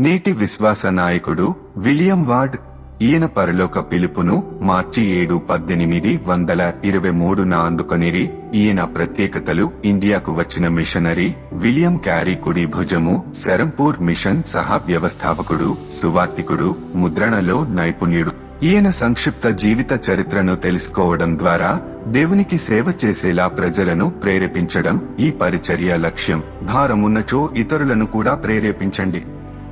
నేటి విశ్వాస నాయకుడు విలియం వార్డ్ ఈయన పరలోక పిలుపును మార్చి ఏడు పద్దెనిమిది వందల ఇరవై మూడున అందుకొనిరి ఈయన ప్రత్యేకతలు ఇండియాకు వచ్చిన మిషనరీ విలియం క్యారీ కుడి భుజము శరంపూర్ మిషన్ సహా వ్యవస్థాపకుడు సువార్తికుడు ముద్రణలో నైపుణ్యుడు. ఈయన సంక్షిప్త జీవిత చరిత్రను తెలుసుకోవడం ద్వారా దేవునికి సేవ చేసేలా ప్రజలను ప్రేరేపించడం ఈ పరిచర్య లక్ష్యం. భారమున్నచో ఇతరులను కూడా ప్రేరేపించండి.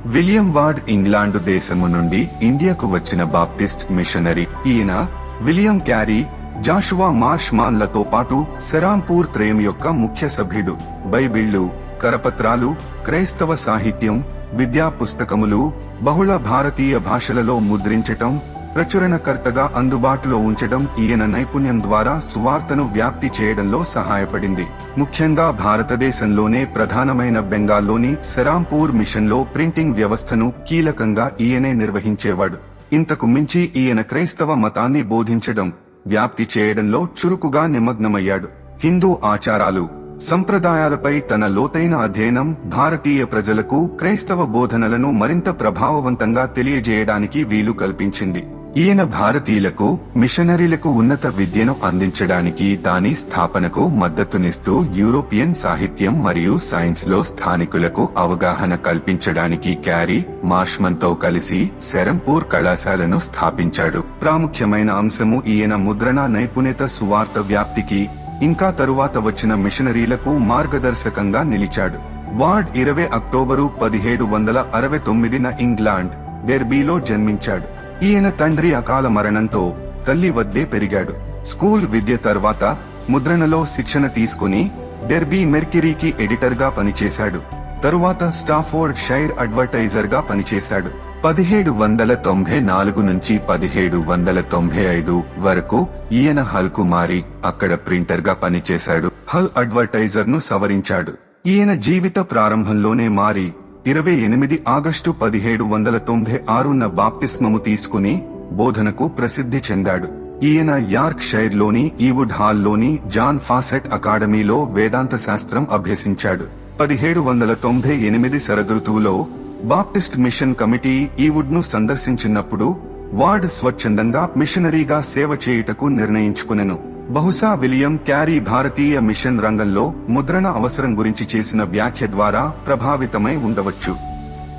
విలియం వార్డ్ ఇంగ్లాండు దేశము నుండి ఇండియాకు వచ్చిన బాప్టిస్ట్ మిషనరీ. ఈయన విలియం క్యారీ జాషువా మార్ష్ మాన్లతో పాటు సెరాంపూర్ త్రయం యొక్క ముఖ్య సభ్యుడు. బైబిళ్ళు కరపత్రాలు క్రైస్తవ సాహిత్యం విద్యా పుస్తకములు బహుళ భారతీయ భాషలలో ముద్రించటం ప్రచురణకర్తగా అందుబాటులో ఉంచడం ఈయన నైపుణ్యం ద్వారా సువార్తను వ్యాప్తి చేయడంలో సహాయపడింది. ముఖ్యంగా భారతదేశంలోనే ప్రధానమైన బెంగాల్లోని సెరాంపూర్ మిషన్లో ప్రింటింగ్ వ్యవస్థను కీలకంగా ఈయనే నిర్వహించేవాడు. ఇంతకు మించి ఈయన క్రైస్తవ మతాన్ని బోధించడం వ్యాప్తి చేయడంలో చురుకుగా నిమగ్నమయ్యాడు. హిందూ ఆచారాలు సంప్రదాయాలపై తన లోతైన అధ్యయనం భారతీయ ప్రజలకు క్రైస్తవ బోధనలను మరింత ప్రభావవంతంగా తెలియజేయడానికి వీలు కల్పించింది. ఈయన భారతీయులకు మిషనరీలకు ఉన్నత విద్యను అందించడానికి దాని స్థాపనకు మద్దతునిస్తూ యూరోపియన్ సాహిత్యం మరియు సైన్స్లో స్థానికులకు అవగాహన కల్పించడానికి క్యారీ మార్ష్మన్తో కలిసి శరంపూర్ కళాశాలను స్థాపించాడు. ప్రాముఖ్యమైన అంశము ఈయన ముద్రణ నైపుణ్యత సువార్త వ్యాప్తికి ఇంకా తరువాత వచ్చిన మిషనరీలకు మార్గదర్శకంగా నిలిచాడు. వార్డ్ ఇరవై అక్టోబరు పదిహేడు వందల అరవై తొమ్మిదిన ఇంగ్లాండ్ డెర్బీలో జన్మించాడు. ఈయన తండ్రి అకాల మరణంతో తల్లి వద్దే పెరిగాడు. స్కూల్ విద్య తర్వాత ముద్రణలో శిక్షణ తీసుకుని డెర్బీ మెర్కిరీకి ఎడిటర్గా పనిచేశాడు. తరువాత స్టాఫోర్డ్ షైర్ అడ్వర్టైజర్గా పనిచేశాడు. పదిహేడు వందల తొంభై నాలుగు నుంచి పదిహేడు వందల తొంభై ఐదు వరకు ఈయన హల్కు మారి అక్కడ ప్రింటర్గా పనిచేశాడు. హల్ అడ్వర్టైజర్ను సవరించాడు. ఈయన జీవిత ప్రారంభంలోనే మారి ఇరవై ఎనిమిది ఆగస్టు పదిహేడు వందల తొంభై ఆరున బాప్తిస్మము తీసుకుని బోధనకు ప్రసిద్ధి చెందాడు. ఈయన యార్క్ షైర్లోని ఈవుడ్ హాల్లోని జాన్ ఫాసెట్ అకాడమీలో వేదాంత శాస్త్రం అభ్యసించాడు. పదిహేడు వందల తొంభై ఎనిమిది శరదృతువులో బాప్టిస్ట్ మిషన్ కమిటీ ఈవుడ్ను సందర్శించినప్పుడు వార్డ్ స్వచ్ఛందంగా మిషనరీగా సేవ చేయుటకు నిర్ణయించుకునెను. బహుశా విలియం క్యారీ భారతీయ మిషన్ రంగంలో ముద్రణ అవసరం గురించి చేసిన వ్యాఖ్య ద్వారా ప్రభావితమై ఉండవచ్చు.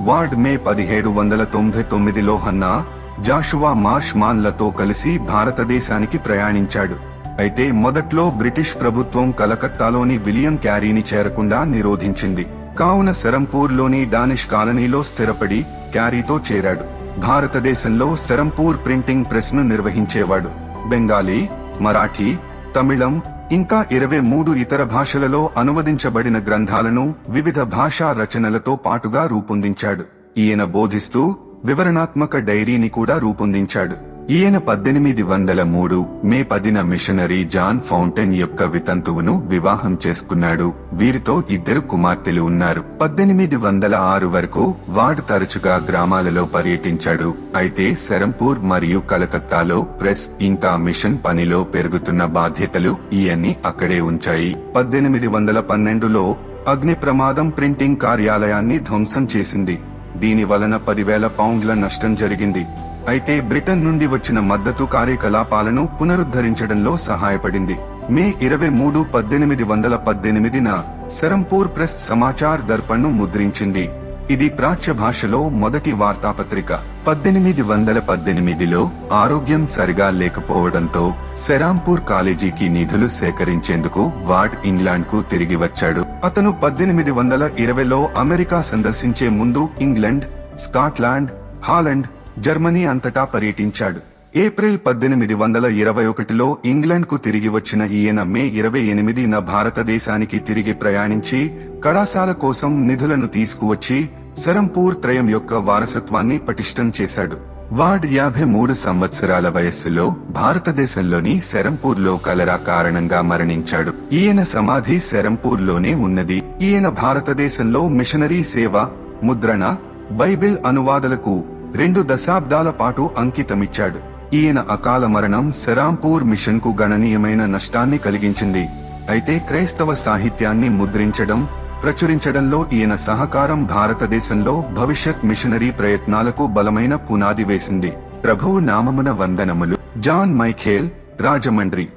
వార్డ్ మే పదిహేడు వందల తొంభై తొమ్మిదిలో హన్నా జాషువా మార్ష్ మాన్లతో కలిసి భారతదేశానికి ప్రయాణించాడు. అయితే మొదట్లో బ్రిటిష్ ప్రభుత్వం కలకత్తాలోని విలియం క్యారీని చేరకుండా నిరోధించింది. కావున సెరంపూర్లోని డానిష్ కాలనీలో స్థిరపడి క్యారీతో చేరాడు. భారతదేశంలో సెరంపూర్ ప్రింటింగ్ ప్రెస్ను నిర్వహించేవాడు. బెంగాలీ మరాఠీ తమిళం ఇంకా ఇరవై మూడు ఇతర భాషలలో అనువదించబడిన గ్రంథాలను వివిధ భాషా రచనలతో పాటుగా రూపొందించాడు. ఈయన బోధిస్తూ వివరణాత్మక డైరీని కూడా రూపొందించాడు. ఈయన పద్దెనిమిది వందల మూడు మే పదిన మిషనరీ జాన్ ఫౌంటైన్ యొక్క వితంతువును వివాహం చేసుకున్నాడు. వీరితో ఇద్దరు కుమార్తెలు ఉన్నారు. పద్దెనిమిది వందల ఆరు వరకు వార్డ్ తరచుగా గ్రామాలలో పర్యటించాడు. అయితే శరంపూర్ మరియు కలకత్తాలో ప్రెస్ ఇంకా మిషన్ పనిలో పెరుగుతున్న బాధ్యతలు ఈయన్ని అక్కడే ఉంచాయి. పద్దెనిమిది వందల పన్నెండులో అగ్ని ప్రమాదం ప్రింటింగ్ కార్యాలయాన్ని ధ్వంసం చేసింది. దీని వలన పదివేల పౌండ్ల నష్టం జరిగింది. అయితే బ్రిటన్ నుండి వచ్చిన మద్దతు కార్యకలాపాలను పునరుద్ధరించడంలో సహాయపడింది. మే ఇరవై మూడు పద్దెనిమిది వందల పద్దెనిమిదిన సెరంపూర్ ప్రెస్ సమాచార్ దర్పణ్ను ముద్రించింది. ఇది ప్రాచ్య భాషలో మొదటి వార్తాపత్రిక. పద్దెనిమిది వందల పద్దెనిమిదిలో ఆరోగ్యం సరిగా లేకపోవడంతో సెరాంపూర్ కాలేజీకి నిధులు సేకరించేందుకు వార్డ్ ఇంగ్లాండ్కు తిరిగి వచ్చాడు. అతను పద్దెనిమిది వందల ఇరవైలో అమెరికా సందర్శించే ముందు ఇంగ్లాండ్ స్కాట్లాండ్ హాలండ్ జర్మనీ అంతటా పర్యటించాడు. ఏప్రిల్ పద్దెనిమిది వందల ఇరవై ఒకటిలో ఇంగ్లాండ్కు తిరిగి వచ్చిన ఈయన మే ఇరవై ఎనిమిదిన భారతదేశానికి తిరిగి ప్రయాణించి కళాశాల కోసం నిధులను తీసుకువచ్చి సరంపూర్ త్రయం యొక్క వారసత్వాన్ని పటిష్టం చేశాడు. వార్డ్ యాభై మూడు సంవత్సరాల వయస్సులో భారతదేశంలోని సెరంపూర్లో కలరా కారణంగా మరణించాడు. ఈయన సమాధి సెరంపూర్లోనే ఉన్నది. ఈయన భారతదేశంలో మిషనరీ సేవ ముద్రణ బైబిల్ అనువాదలకు రెండు దశాబ్దాల పాటు అంకితమిచ్చాడు. ఈయన అకాల మరణం సెరాంపూర్ మిషన్కు గణనీయమైన నష్టాన్ని కలిగించింది. అయితే క్రైస్తవ సాహిత్యాన్ని ముద్రించడం ప్రచురించడంలో ఈయన సహకారం భారతదేశంలో భవిష్యత్ మిషనరీ ప్రయత్నాలకు బలమైన పునాది వేసింది. ప్రభువు నామమున వందనములు. John Michael Rajahmundry.